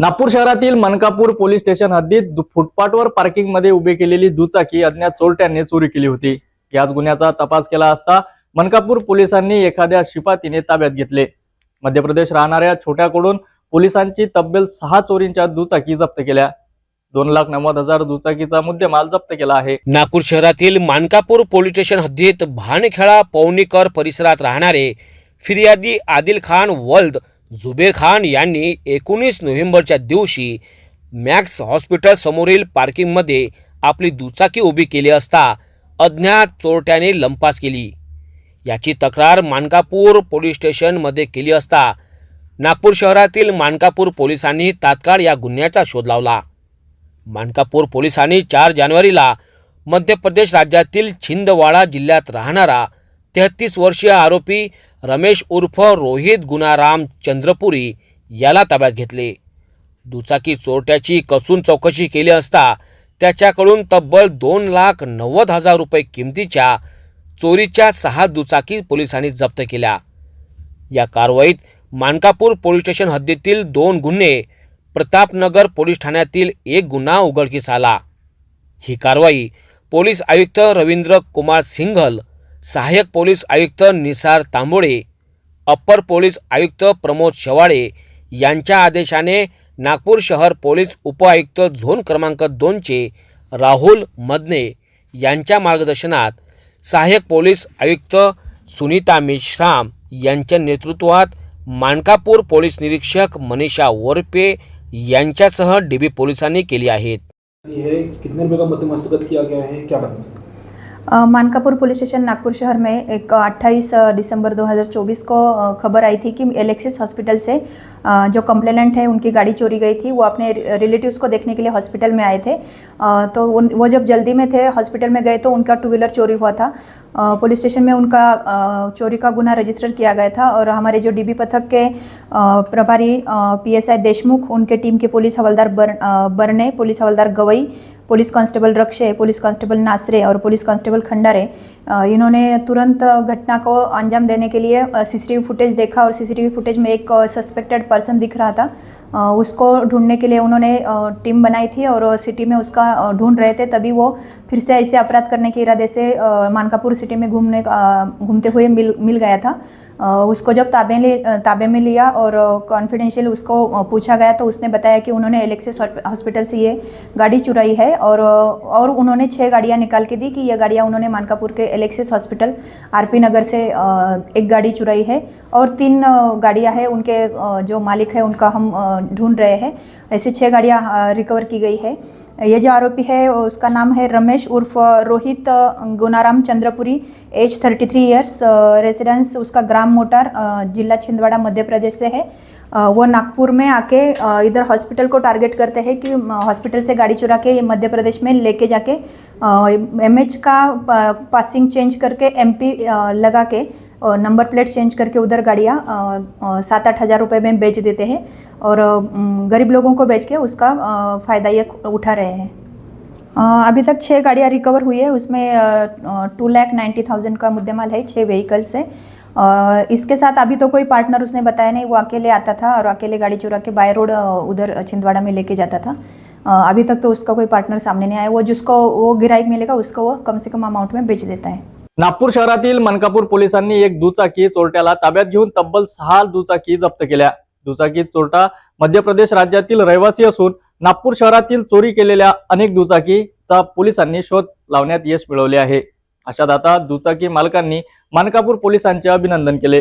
नागपूर शहरातील मनकापूर police station हद्दीत फुटपाथवर पार्किंगमध्ये उभी केलेली दुचाकी अज्ञात चोरट्यांनी चोरी केली होती. याच गुन्ह्याचा तपास केला असता मनकापूर पोलिसांनी एखाद्या शिपातीने ताब्यात घेतले. मध्य प्रदेश राहणाऱ्या छोट्याकडून पोलिसांची तब्बल सहा चोरींच्या दुचाकी जप्त केल्या. दोन लाख नव्वद हजार दुचाकीचा मुद्देमाल जप्त केला आहे. नागपूर शहरातील मानकापूर पोलीस स्टेशन हद्दीत भानखेळा पवनीकर परिसरात राहणारे फिर्यादी आदिल खान वल्द जुबेर खान यांनी एकोणीस नोव्हेंबरच्या दिवशी मॅक्स हॉस्पिटल समोरील पार्किंगमध्ये आपली दुचाकी उभी केली असता अज्ञात चोरट्याने लंपास केली. याची तक्रार मानकापूर पोलीस स्टेशनमध्ये केली असता नागपूर शहरातील मानकापूर पोलिसांनी तात्काळ या गुन्ह्याचा शोध लावला. मानकापूर पोलिसांनी चार जानेवारीला मध्य प्रदेश राज्यातील छिंदवाडा जिल्ह्यात राहणारा तेहतीस वर्षीय आरोपी रमेश उर्फ रोहित गुणाराम चंद्रपुरी याला ताब्यात घेतले. दुचाकी चोरट्याची कसून चौकशी केली असता त्याच्याकडून तब्बल दोन लाख नव्वद हजार रुपये किमतीच्या चोरीच्या सहा दुचाकी पोलिसांनी जप्त केल्या. या कारवाईत मानकापूर पोलीस स्टेशन हद्दीतील दोन गुन्हे प्रतापनगर पोलीस ठाण्यातील एक गुन्हा उघडकीस आला. ही कारवाई पोलीस आयुक्त रवींद्र कुमार सिंघल सहाय्यक पोलीस आयुक्त निसार तांबोळे अप्पर पोलीस आयुक्त प्रमोद शवाळे यांच्या आदेशाने नागपूर शहर पोलीस उपआयुक्त झोन क्रमांक दोनचे राहुल मदने यांच्या मार्गदर्शनात सहाय्यक पोलीस आयुक्त सुनीता मेश्राम यांच्या नेतृत्वात मानकापूर पोलीस निरीक्षक मनीषा वरपे यांच्यासह डी बी पोलिसांनी केली आहेत. ये कितने रुपये का मध्यम हस्तगत किया गया है? क्या बात मानकापुर पुलिस स्टेशन नागपुर शहर में एक 28 दिसंबर 2024 को खबर आई थी कि एलेक्सिस हॉस्पिटल से जो कंप्लेनेंट है उनकी गाड़ी चोरी गई थी। वो अपने रिलेटिव्स को देखने के लिए हॉस्पिटल में आए थे। तो उन वो जब जल्दी में थे हॉस्पिटल में गए तो उनका टू व्हीलर चोरी हुआ था। पुलिस स्टेशन में उनका चोरी का गुना रजिस्टर किया गया था और हमारे जो डीबी पथक के प्रभारी पीएसआई देशमुख उनके टीम के पुलिस हवलदार बर, बरने पुलिस हवलदार Gawai police constable Rakshe, police constable Nasre और पुलिस कांस्टेबल खंडारे इन्होंने तुरंत घटना को अंजाम देने के लिए सीसीटीवी फुटेज देखा और सीसीटीवी फुटेज में एक सस्पेक्टेड पर्सन दिख रहा था। उसको ढूँढने के लिए उन्होंने टीम बनाई थी और सिटी में उसका ढूंढ रहे थे। तभी वो फिर से ऐसे अपराध करने के इरादे से मानकापुर सिटी में घूमने घूमते हुए मिल मिल गया था। उसको जब ताबे ले ताबे में लिया और कॉन्फिडेंशियल उसको पूछा गया तो उसने बताया कि उन्होंने एलेक्सिस हॉस्पिटल से ये गाड़ी चुराई है और और उन्होंने छः गाड़ियाँ निकाल के दी कि ये गाड़ियाँ उन्होंने मानकापुर के एलेक्सिस हॉस्पिटल, आरपी नगर से एक गाड़ी चुराई है। और तीन गाड़ियाँ हैं उनके जो मालिक है उनका हम ढूंढ रहे हैं। ऐसे छः गाड़ियाँ रिकवर की गई है। ये जो आरोपी है, उसका नाम है Ramesh उर्फ़ Rohit Gunaram Chandrapuri age thirty three years residence उसका ग्राम मोटार जिला छिंदवाड़ा, मध्य प्रदेश से है। वो नागपुर में आके इधर हॉस्पिटल को टारगेट करते हैं कि हॉस्पिटल से गाड़ी चुरा के मध्य प्रदेश में लेके जाके एम एच का पासिंग चेंज करके एम पी लगा के नंबर प्लेट चेंज करके उधर गाड़ियाँ सात आठ हज़ार रुपये में बेच देते हैं और गरीब लोगों को बेच के उसका फ़ायदा ये उठा रहे हैं। अभी तक छः गाड़ियाँ रिकवर हुई है, उसमें टू लैख नाइन्टी थाउज़ेंड का मुद्देमाल है छः व्हीकल से इसके साथ अभी तो कोई पार्टनर उसने बताया नहीं वो अकेले आता था और अकेले गाड़ी चुरा के बाय रोड उधर छिंदवाड़ा में लेके जाता था। अभी तक तो उसका कोई पार्टनर सामने नहीं आया। वो जिसको वो गिराइक मिलेगा उसको वो कम से कम अमाउंट में बेच देता है। नागपूर शहरातील मनकापूर पोलिसांनी एक दुचाकी चोरट्याला ताब्यात घेऊन तब्बल सहा दुचाकी जप्त केल्या. दुचाकी चोरटा मध्य प्रदेश राज्यातील रहिवासी असून नागपूर शहरातील चोरी केलेल्या अनेक दुचाकीचा पोलिसांनी शोध लावण्यात यश मिळवले आहे. अशात आता दुचाकी मालकांनी मानकापूर पोलिसांचे अभिनंदन केले.